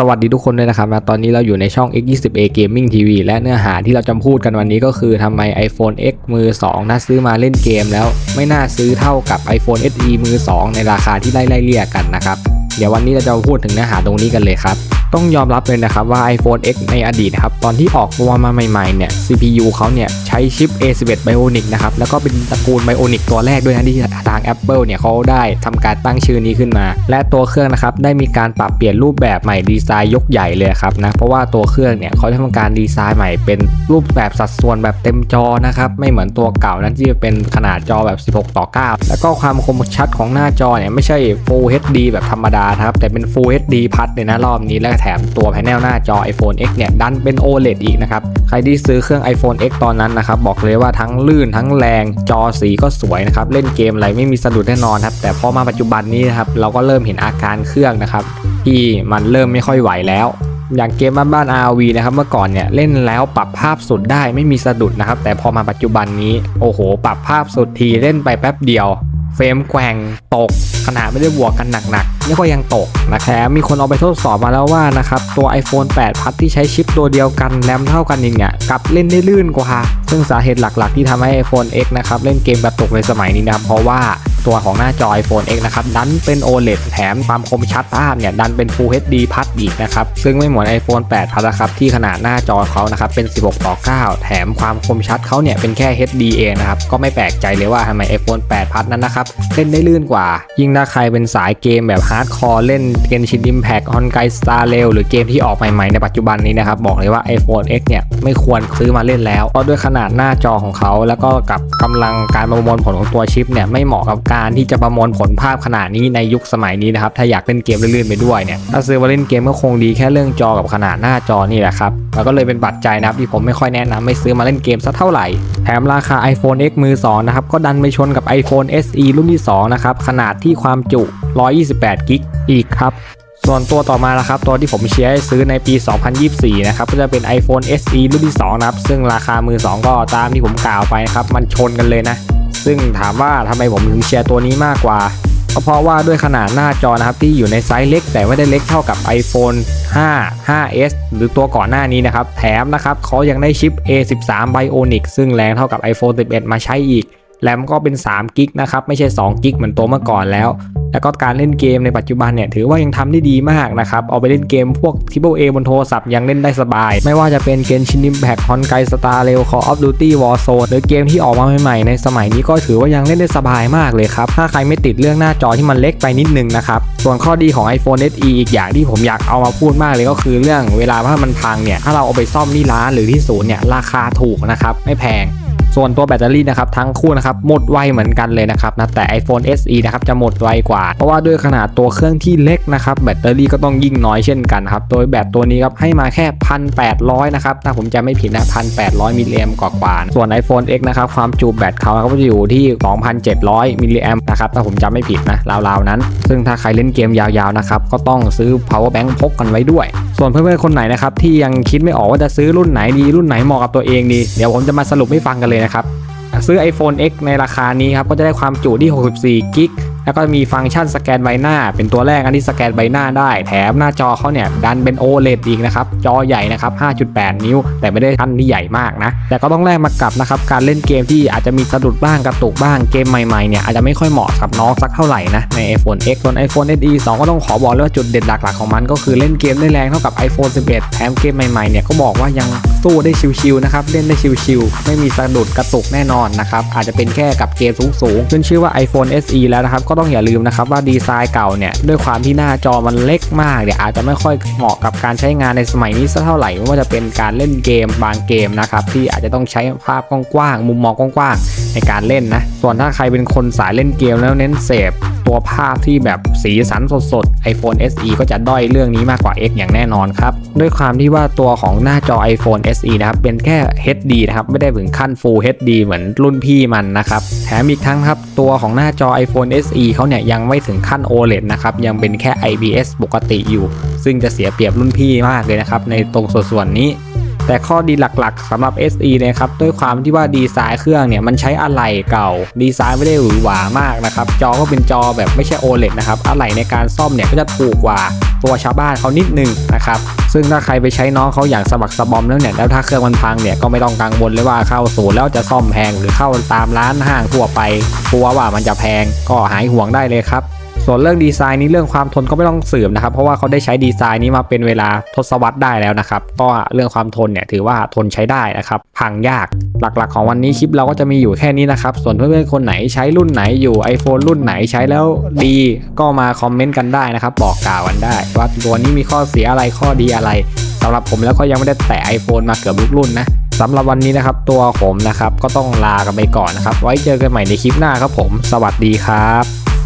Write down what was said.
สวัสดีทุกคนด้วยนะครับนะตอนนี้เราอยู่ในช่อง X20A Gaming TV และเนื้อหาที่เราจะพูดกันวันนี้ก็คือทำไม iPhone X มือ 2 น่าซื้อมาเล่นเกมแล้ว ไม่น่าซื้อเท่ากับ iPhone SE มือ 2 ในราคาที่ไล่ไล่เลี่ยกันนะครับ เดี๋ยววันนี้เราจะพูดถึงเนื้อหาตรงนี้กันเลยครับ ต้องยอมรับเลยนะครับว่า iPhone X ในอดีตนะครับตอนที่ออกตัวมาใหม่ๆเนี่ย CPU เขาเนี่ยใช้ชิป A11 Bionic นะครับแล้วก็เป็นตระกูล Bionic ตัวแรกด้วยนะที่ทาง Apple เนี่ยเขาได้ทำการตั้งชื่อนี้ขึ้นมา และตัวเครื่องนะครับได้มีการปรับเปลี่ยนรูปแบบใหม่ดีไซน์ยกใหญ่เลยครับนะเพราะว่าตัวเครื่องเนี่ยเขาทำการดีไซน์ใหม่เป็นรูปแบบสัดส่วนแบบเต็มจอนะครับไม่เหมือนตัวเก่านั้นที่เป็นขนาดจอแบบ 16 ต่อ 9 แล้วก็ความคมชัดของหน้าจอเนี่ยไม่ใช่ Full HD แบบธรรมดาครับแต่เป็น Full HD พัดเลยนะรอบนี้และแถมตัวแผงหน้าจอ iPhone X เนี่ยดันเป็น OLED อีกนะครับ ใครที่ซื้อเครื่อง iPhone X ตอนนั้นนะครับ บอกเลยว่าทั้งลื่นทั้งแรงจอสีก็สวยนะครับ เล่นเกมอะไรไม่มีสะดุดแน่นอนครับ แต่พอมาปัจจุบันนี้นะครับ เราก็เริ่มเห็นอาการเครื่องนะครับ ที่มันเริ่มไม่ค่อยไหวแล้วอย่างเกมบ้านๆ RV นะครับเมื่อก่อนเนี่ยเล่นแล้วปรับภาพสุดได้ไม่มีสะดุดนะครับ แต่พอมาปัจจุบันนี้โอ้โห ปรับภาพสุดทีเล่นไปแป๊บเดียว เฟรมแกว่งตก ขนาดไม่ได้บวกกันหนักๆนี่ก็ยังตกนะแถมมีคนเอาไปทดสอบมาแล้วว่านะครับตัว iPhone 8พัดที่ใช้ชิปตัวเดียวกันแรมเท่ากันเองเนี่ยกลับเล่นได้ลื่นกว่า ซึ่งสาเหตุหลักๆ ที่ทำให้ iPhone X นะครับเล่นเกมกระตุกในสมัยนี้นะครับเพราะว่าตัวของหน้าจอ iPhone X นะครับดันเป็น OLED แถมความคมชัดภาพเนี่ยดันเป็น Full HD พัดอีกนะครับซึ่งไม่เหมือน iPhone 8พัดนะครับที่ขนาดหน้าจอเขานะครับเป็น 16 ต่อ 9 แถมความคมชัดเขาเนี่ยเป็นแค่ HD เองนะครับก็ไม่แปลกใจเลยว่าทำไม iPhone 8พัดนั้นนะครับเล่นได้ลื่นกว่ายิ่งถ้าใครเป็นสายเกมแบบฮาร์ดคอร์เล่นเกมชิน Impact On g u i Star Rail หรือเกมที่ออกใหม่ๆในปัจจุบันนี้นะครับ บอกเลยว่า iPhone X เนี่ยไม่ควรซื้อมาเล่นแล้ว เพราะด้วยขนาดหน้าจอของเขา แล้วก็กับกำลังการประมวลผลของตัวชิปเนี่ยไม่เหมาะกับการที่จะประมวลผลภาพขนาดนี้ในยุคสมัยนี้นะครับ ถ้าอยากเล่นเกมลื่นๆไปด้วยเนี่ยถ้าซื้อมาเล่นเกมก็คงดีแค่เรื่องจอกับขนาดหน้าจอนี่แหละครับแล้วก็เลยเป็นปัจจัยนะครับที่ผมไม่ค่อยแนะนำไม่ซื้อมาเล่นเกมสักเท่าไหร่แถมราคา iPhone X มือ2นะครับก็ดันไปชนกับ iPhone SE รุ่นที่2นะครับขนาดที่ความจุ 128 กิกอีกครับ ส่วนตัวต่อมานะครับตัวที่ผมเชียร์ให้ซื้อในปี 2024 นะครับก็จะเป็น iPhone SE รุ่นที่ 2 นะครับ ซึ่งราคามือ 2 ก็ตามที่ผมกล่าวไปนะครับ มันชนกันเลยนะ ซึ่งถามว่าทำไมผมถึงเชียร์ตัวนี้มากกว่าก็เพราะว่าด้วยขนาดหน้าจอนะครับที่อยู่ในไซส์เล็ก แต่ไม่ได้เล็กเท่ากับ iPhone 5 5s หรือตัวก่อนหน้านี้นะครับ แถมนะครับเขายังได้ชิป A13 Bionic ซึ่งแรงเท่ากับ iPhone 11 มาใช้อีก แรมก็เป็น3กิกนะครับไม่ใช่2กิกเหมือนตัวเมื่อก่อนแล้ว แล้วก็การเล่นเกมในปัจจุบันเนี่ยถือว่ายังทำได้ดีมากนะครับ เอาไปเล่นเกมพวก Triple A บนโทรศัพท์ยังเล่นได้สบาย ไม่ว่าจะเป็นเกมชิน Impact ฮอนไกสตาร์เรล Call of Duty Warzone หรือเกมที่ออกมาใหม่ๆในสมัยนี้ก็ถือว่ายังเล่นได้สบายมากเลยครับ ถ้าใครไม่ติดเรื่องหน้าจอที่มันเล็กไปนิดนึงนะครับ ส่วนข้อดีของ iPhone SE อีกอย่างที่ผมอยากเอามาพูดมากเลยก็คือเรื่องเวลาถ้ามันพังเนี่ยถ้าเราเอาไปซ่อมที่ร้านหรือที่ศูนย์เนี่ยราคาถูกนะครับไม่แพง ส่วนตัวแบตเตอรี่นะครับทั้งคู่นะครับหมดไวเหมือนกันเลยนะครับนะแต่ iPhone SE นะครับจะหมดไวกว่า เพราะว่าด้วยขนาดตัวเครื่องที่เล็กนะครับแบตเตอรี่ก็ต้องยิ่งน้อยเช่นกันครับโดยแบตตัวนี้ครับให้มาแค่ 1,800 นะครับถ้าผมจะไม่ผิดนะ 1,800 มิลลิแอมกว่าๆส่วน iPhone X นะครับความจุแบตเขาก็จะอยู่ที่ 2,700 มิลลิแอมนะครับถ้าผมจำไม่ผิดนะราวๆนั้น ซึ่งถ้าใครเล่นเกมยาวๆนะครับก็ต้องซื้อ power bank พกกันไว้ด้วย ส่วนเพื่อนๆคนไหนนะครับที่ยังคิดไม่ออกว่าจะซื้อรุ่นไหนดีรุ่นไหนเหมาะกับตัวเองดีเดี๋ยวผมจะมาสรุปให้ฟังกันเลยนะครับซื้อ iPhone X ในราคานี้ครับก็จะได้ความจุที่64กิก แล้วก็มีฟังก์ชันสแกนใบหน้า เป็นตัวแรกอันที่สแกนใบหน้าได้ แถมหน้าจอเขาเนี่ยดันเป็น OLED อีกนะครับ จอใหญ่นะครับ 5.8 นิ้ว แต่ไม่ได้ขั้นที่ใหญ่มากนะ แต่ก็ต้องแลกมากับนะครับการเล่นเกมที่อาจจะมีสะดุดบ้างกระตุกบ้างเกมใหม่ๆเนี่ยอาจจะไม่ค่อยเหมาะกับน้องสักเท่าไหร่นะใน iPhone X ส่วน iPhone SE 2 ก็ต้องขอบอกเลยว่าจุดเด่นหลักๆของมัน ก็คือเล่นเกมได้แรงเท่ากับ iPhone 11 แถมเกมใหม่ๆเนี่ยก็บอกว่ายังสู้ได้ชิวๆนะครับเล่นได้ชิวๆไม่มีสะดุดกระตุกแน่นอนนะครับอาจจะเป็นแค่กับเกมสูงๆขึ้นชื่อว่า iPhone SE แล้วนะครับก็ต้องอย่าลืมนะครับว่าดีไซน์เก่าเนี่ยด้วยความที่หน้าจอมันเล็กมากเนี่ยอาจจะไม่ค่อยเหมาะกับการใช้งานในสมัยนี้สักเท่าไหร่ไม่ว่าจะเป็นการเล่นเกมบางเกมนะครับที่อาจจะต้องใช้ภาพกว้างๆมุมมองกว้างๆ ในการเล่นนะ ส่วนถ้าใครเป็นคนสายเล่นเกมแล้วเน้นเสพตัวภาพที่แบบสีสันสดๆ iPhone SE ก็จะด้อยเรื่องนี้มากกว่า X อย่างแน่นอนครับ ด้วยความที่ว่าตัวของหน้าจอ iPhone SE นะครับเป็นแค่ HD นะครับไม่ได้ถึงขั้น Full HD เหมือนรุ่นพี่มันนะครับแถมอีกทั้งครับตัวของหน้าจอ iPhone SE เขาเนี่ยยังไม่ถึงขั้น OLED นะครับยังเป็นแค่ IPS ปกติอยู่ ซึ่งจะเสียเปรียบรุ่นพี่มากเลยนะครับในตรงส่วนนี้ แต่ข้อดีหลักๆสำหรับ SE เนะครับด้วยความที่ว่าดีไซน์เครื่องเนี่ยมันใช้อะไหล่เก่า ดีไซน์ไม่ได้หวือหวามากนะครับจอก็เป็นจอแบบไม่ใช่ OLED นะครับอะไหล่ในการซ่อมเนี่ยก็จะถูกกว่าตัวชาวบ้านเขานิดนึงนะครับซึ่งถ้าใครไปใช้น้องเขาอย่างสะบักสบอมแล้วเนี่ยแล้วถ้าเครื่องมันพังเนี่ยก็ไม่ต้องกังวลเลยว่าเข้าศูนย์แล้วจะซ่อมแพงหรือเข้าตามร้านห้างทั่วไปกลัวว่ามันจะแพงก็หายห่วงได้เลยครับ ส่วนเรื่องดีไซน์นี้เรื่องความทนก็ไม่ต้องสืบนะครับ เพราะว่าเขาได้ใช้ดีไซน์นี้มาเป็นเวลาทศวรรษได้แล้วนะครับก็เรื่องความทนเนี่ยถือว่าทนใช้ได้นะครับพังยากหลักๆ ของวันนี้คลิปเราก็จะมีอยู่แค่นี้นะครับ ส่วนเพื่อนๆคนไหนใช้รุ่นไหนอยู่ iPhone รุ่นไหนใช้แล้วดีก็มาคอมเมนต์กันได้นะครับ บอกกล่าวกันได้ ว่าตัวนี้มีข้อเสียอะไรข้อดีอะไรสำหรับผมแล้วก็ยังไม่ได้แตะ iPhone มาเกือบทุกรุ่นนะสำหรับวันนี้นะครับ ตัวผมนะครับก็ต้องลากันไปก่อนนะครับ ไว้เจอกันใหม่ในคลิปหน้าครับผม สวัสดีครับ